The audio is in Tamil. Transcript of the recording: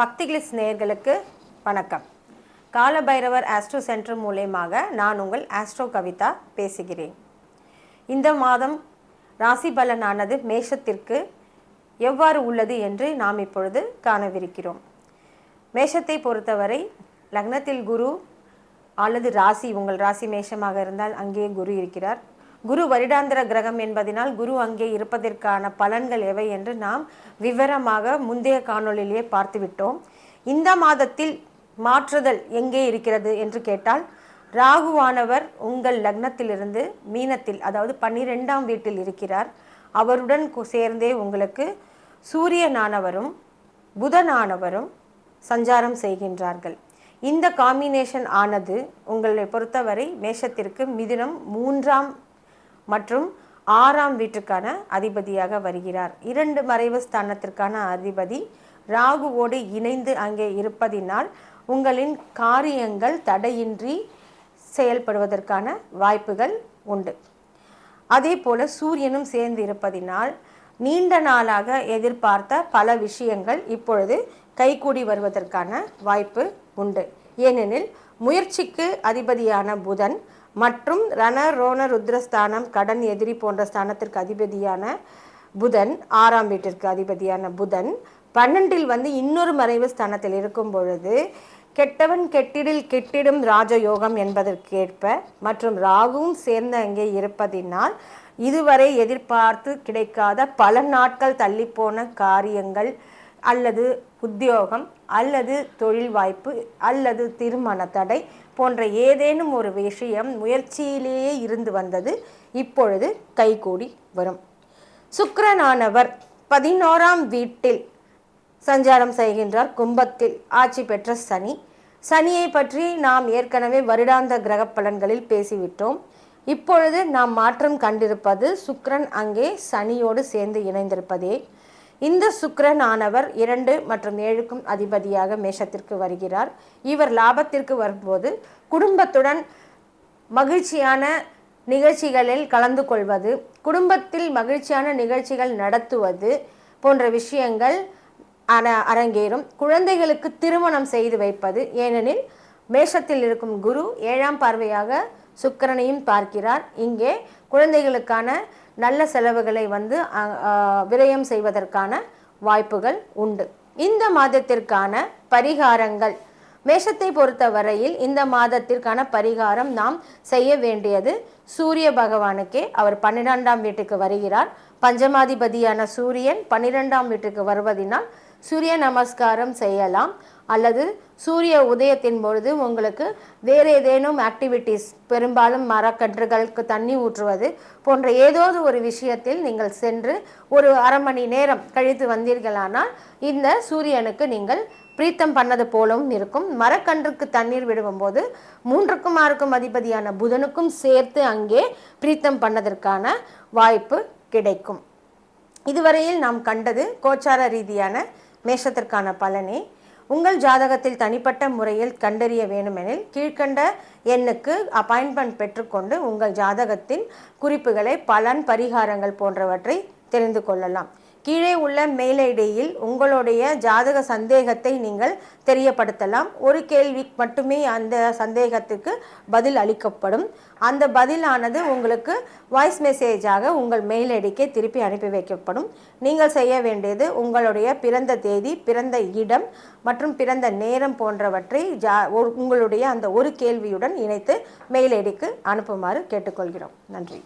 பக்திகிளிஸ் நேயர்களுக்கு வணக்கம். காலபைரவர் ஆஸ்ட்ரோ சென்டர் மூலயமாக நான் உங்கள் ஆஸ்ட்ரோ கவிதா பேசுகிறேன். இந்த மாதம் ராசி பலனானது மேஷத்திற்கு எவ்வாறு உள்ளது என்று நாம் இப்பொழுது காணவிருக்கிறோம். மேஷத்தை பொறுத்தவரை லக்னத்தில் குரு அல்லது ராசி உங்கள் ராசி மேஷமாக இருந்தால் அங்கே குரு இருக்கிறார். குரு வருடாந்திர கிரகம் என்பதனால் குரு அங்கே இருப்பதற்கான பலன்கள் எவை என்று நாம் விவரமாக முந்தைய காணொளியிலேயே பார்த்துவிட்டோம். இந்த மாதத்தில் மாற்றுதல் எங்கே இருக்கிறது என்று கேட்டால் ராகுவானவர் உங்கள் லக்னத்திலிருந்து மீனத்தில் அதாவது பன்னிரெண்டாம் வீட்டில் இருக்கிறார். அவருடன் கு- சேர்ந்தே உங்களுக்கு சூரியனானவரும் புதனானவரும் சஞ்சாரம் செய்கின்றார்கள். இந்த காம்பினேஷன் ஆனது உங்களை பொறுத்தவரை மேஷத்திற்கு மிதினம் மூன்றாம் மற்றும் ஆறாம் வீட்டுக்கான அதிபதியாக வருகிறார். இரண்டு மறைவு ஸ்தானத்திற்கான அதிபதி ராகுவோடு இணைந்து அங்கே இருப்பதினால் உங்களின் காரியங்கள் தடையின்றி செயல்படுவதற்கான வாய்ப்புகள் உண்டு. அதே போல சூரியனும் சேர்ந்து இருப்பதினால் நீண்ட நாளாக எதிர்பார்த்த பல விஷயங்கள் இப்பொழுது கைகூடி வருவதற்கான வாய்ப்பு உண்டு. ஏனெனில் முயற்சிக்கு அதிபதியான புதன் மற்றும் ரண ரோண ருத்ரஸ்தானம் கடன் எதிரி போன்ற ஸ்தானத்திற்கு அதிபதியான புதன் ஆறாம் வீட்டிற்கு அதிபதியான புதன் பன்னெண்டில் வந்து இன்னொரு மறைவு ஸ்தானத்தில் இருக்கும் பொழுது கெட்டவன் கெட்டிடில் கெட்டிடும் ராஜயோகம் என்பதற்கேற்ப மற்றும் ராகுவும் சேர்ந்து அங்கே இருப்பதினால் இதுவரை எதிர்பார்த்து கிடைக்காத பல நாட்கள் தள்ளிப்போன காரியங்கள் அல்லது உத்தியோகம் அல்லது தொழில் வாய்ப்பு அல்லது திருமண தடை போன்ற ஏதேனும் ஒரு விஷயம் முயற்சியிலேயே இருந்து வந்தது இப்பொழுது கைகூடி வரும். சுக்கரனானவர் பதினோராம் வீட்டில் சஞ்சாரம் செய்கின்றார். கும்பத்தில் ஆட்சி பெற்ற சனி. சனியை பற்றி நாம் ஏற்கனவே வருடாந்த கிரக பலன்களில் பேசிவிட்டோம். இப்பொழுது நாம் மாற்றம் கண்டிருப்பது சுக்ரன் அங்கே சனியோடு சேர்ந்து இணைந்திருப்பதே. இந்த சுக்கரனானவர் ஆனவர் இரண்டு மற்றும் ஏழுக்கும் அதிபதியாக மேஷத்திற்கு வருகிறார். இவர் லாபத்திற்கு வரும்போது குடும்பத்துடன் மகிழ்ச்சியான நிகழ்ச்சிகளில் கலந்து கொள்வது குடும்பத்தில் மகிழ்ச்சியான நிகழ்ச்சிகள் நடத்துவது போன்ற விஷயங்கள் அர அரங்கேறும். குழந்தைகளுக்கு திருமணம் செய்து வைப்பது ஏனெனில் மேஷத்தில் இருக்கும் குரு ஏழாம் பார்வையாக சுக்கரனையும் பார்க்கிறார். இங்கே குழந்தைகளுக்கான நல்ல செலவுகளை வந்து விரயம் செய்வதற்கான வாய்ப்புகள் உண்டு. இந்த மாதத்திற்கான பரிகாரங்கள். மேஷத்தை பொறுத்தவரையில் இந்த மாதத்திற்கான பரிகாரம் நாம் செய்ய வேண்டியது சூரிய பகவானுக்கே. அவர் பன்னிரெண்டாம் வீட்டுக்கு வருகிறார். பஞ்சமாதிபதியான சூரியன் பன்னிரெண்டாம் வீட்டுக்கு வருவதினால் சூரிய நமஸ்காரம் செய்யலாம். அல்லது சூரிய உதயத்தின் பொழுது உங்களுக்கு வேறு ஏதேனும் ஆக்டிவிட்டீஸ் பெரும்பாலும் மரக்கன்றுகளுக்கு தண்ணி ஊற்றுவது போன்ற ஏதாவது ஒரு விஷயத்தில் நீங்கள் சென்று ஒரு அரை மணி நேரம் கழித்து வந்தீர்களானால் இந்த சூரியனுக்கு நீங்கள் பிரீத்தம் பண்ணது போலவும் இருக்கும். மரக்கன்றுக்கு தண்ணீர் விடும்போது மூன்றுக்கும் ஆறுக்கும் அதிபதியான புதனுக்கும் சேர்த்து அங்கே பிரீத்தம் பண்ணதற்கான வாய்ப்பு கிடைக்கும். இதுவரையில் நாம் கண்டது கோச்சார ரீதியான மேஷத்திற்கான பலனே. உங்கள் ஜாதகத்தில் தனிப்பட்ட முறையில் கண்டறிய வேண்டுமெனில் கீழ்க்கண்ட எண்ணுக்கு அப்பாயின்மெண்ட் பெற்றுக்கொண்டு உங்கள் ஜாதகத்தின் குறிப்புகளை பலன் பரிகாரங்கள் போன்றவற்றை தெரிந்து கொள்ளலாம். கீழே உள்ள மெயில் ஐடியில் உங்களுடைய ஜாதக சந்தேகத்தை நீங்கள் தெரியப்படுத்தலாம். ஒரு கேள்வி மட்டுமே அந்த சந்தேகத்துக்கு பதில் அளிக்கப்படும். அந்த பதிலானது உங்களுக்கு வாய்ஸ் மெசேஜாக உங்கள் மெயில் ஐடிக்கே திருப்பி அனுப்பி வைக்கப்படும். நீங்கள் செய்ய வேண்டியது உங்களுடைய பிறந்த தேதி பிறந்த இடம் மற்றும் பிறந்த நேரம் போன்றவற்றை ஜா உங்களுடைய அந்த ஒரு கேள்வியுடன் இணைத்து மெயில் ஐடிக்கு அனுப்புமாறு கேட்டுக்கொள்கிறோம். நன்றி.